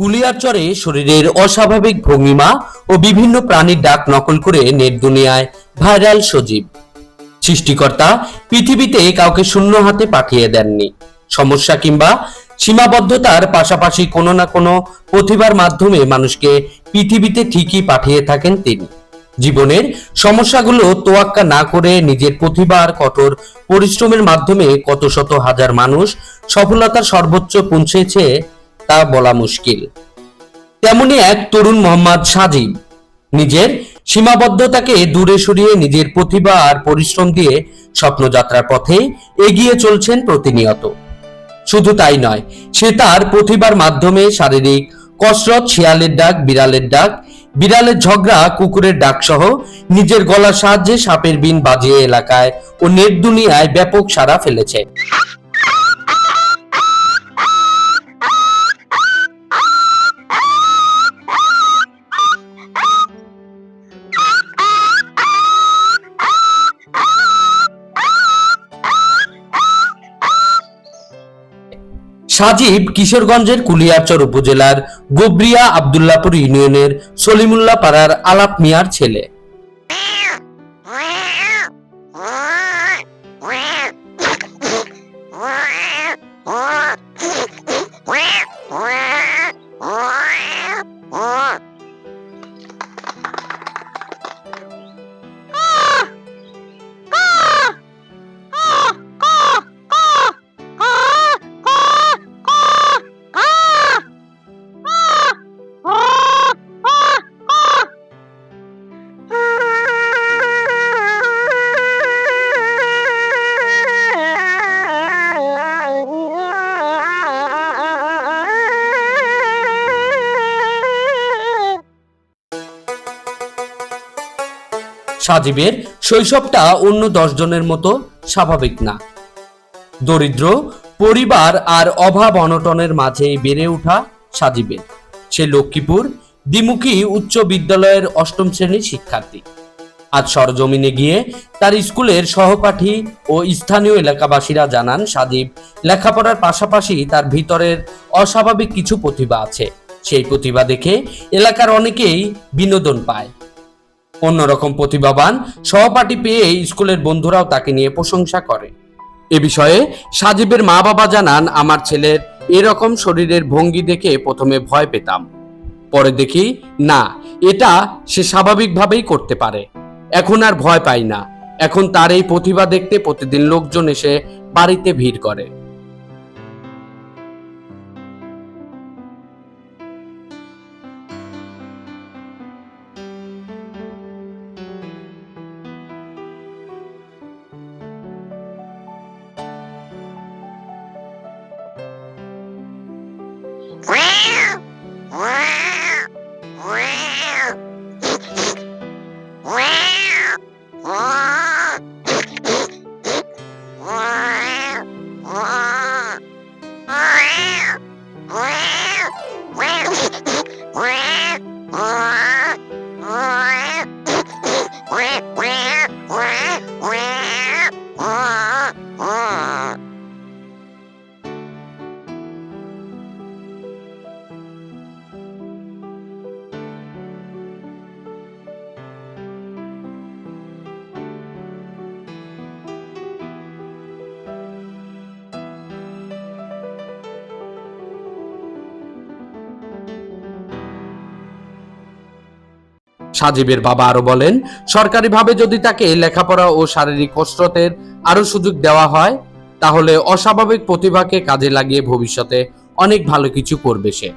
কুলিয়ারচরে শরীরের অস্বাভাবিক ভঙ্গিমা ও বিভিন্ন প্রাণীর ডাক নকল করে নেট দুনিয়ায় ভাইরাল সজীব। সৃষ্টিকর্তা পৃথিবীতে কাউকে শূন্য হাতে পাঠিয়ে দেননি। সমস্যা কিংবা সীমাবদ্ধতার পাশাপাশি কোনো না কোনো প্রতিভার মাধ্যমে মানুষকে পৃথিবীতে ঠিকই পাঠিয়ে থাকেন তিনি। জীবনের সমস্যাগুলো তোয়াক্কা না করে নিজের প্রতিভা আর কঠোর পরিশ্রমের মাধ্যমে কত শত হাজার মানুষ সফলতার সর্বোচ্চ পৌঁছেছে তা বলা মুশকিল। তেমনি এক তরুণ মোহাম্মদ সাজিব নিজের সীমাবদ্ধতাকে দূরে সরিয়ে নিজের প্রতিভা আর পরিশ্রম দিয়ে স্বপ্নযাত্রার পথে এগিয়ে চলছেন প্রতিনিয়ত। শুধু তাই নয়, সে তার প্রতিভার মাধ্যমে শারীরিক কসরত, শিয়ালের ডাক, বিড়ালের ডাক, বিড়ালের ঝগড়া, কুকুরের ডাক সহ নিজের গলার সাহায্যে সাপের বিন বাজিয়ে এলাকায় ও নেট দুনিয়ায় ব্যাপক সাড়া ফেলেছে। সাজিব কিশোরগঞ্জের কুলিয়ারচর উপজেলার গোবরিয়া আবদুল্লাপুর ইউনিয়নের সলিমুল্লাহ পাড়ার আলাপ মিয়ার ছেলে। সাজিবের শৈশবটা অন্য দশজনের মতো স্বাভাবিক না। দরিদ্র, পরিবার আর অভাব অনটনের মাঝেই বেড়ে ওঠা সাজিবের। সে লক্ষ্মীপুর, দ্বিমুখী উচ্চ বিদ্যালয়ের অষ্টম শ্রেণির শিক্ষার্থী। আজ সরজমিনে গিয়ে তার স্কুলের সহপাঠী ও স্থানীয় এলাকাবাসীরা জানান, সাজিব লেখাপড়ার পাশাপাশি তার ভিতরের অস্বাভাবিক কিছু প্রতিভা আছে। সেই প্রতিভা দেখে এলাকার অনেকেই বিনোদন পায়। অন্যরকম প্রতিভাবান সহপাঠী পেয়ে স্কুলের বন্ধুরাও তাকে নিয়ে প্রশংসা করে। এ বিষয়ে সাজীবের মা বাবা জানান, আমার ছেলের এরকম শরীরের ভঙ্গি দেখে প্রথমে ভয় পেতাম। পরে দেখি, না, এটা সে স্বাভাবিকভাবেই করতে পারে। এখন আর ভয় পাই না। এখন তার এই প্রতিভা দেখতে প্রতিদিন লোকজন এসে বাড়িতে ভিড় করে। Wow. সাজিবের বাবা আরও বলেন, সরকারিভাবে যদি তাকে লেখাপড়া ও শারীরিক কসরতের আরও সুযোগ দেওয়া হয়, তাহলে অস্বাভাবিক প্রতিভাকে কাজে লাগিয়ে ভবিষ্যতে অনেক ভালো কিছু করবে সে।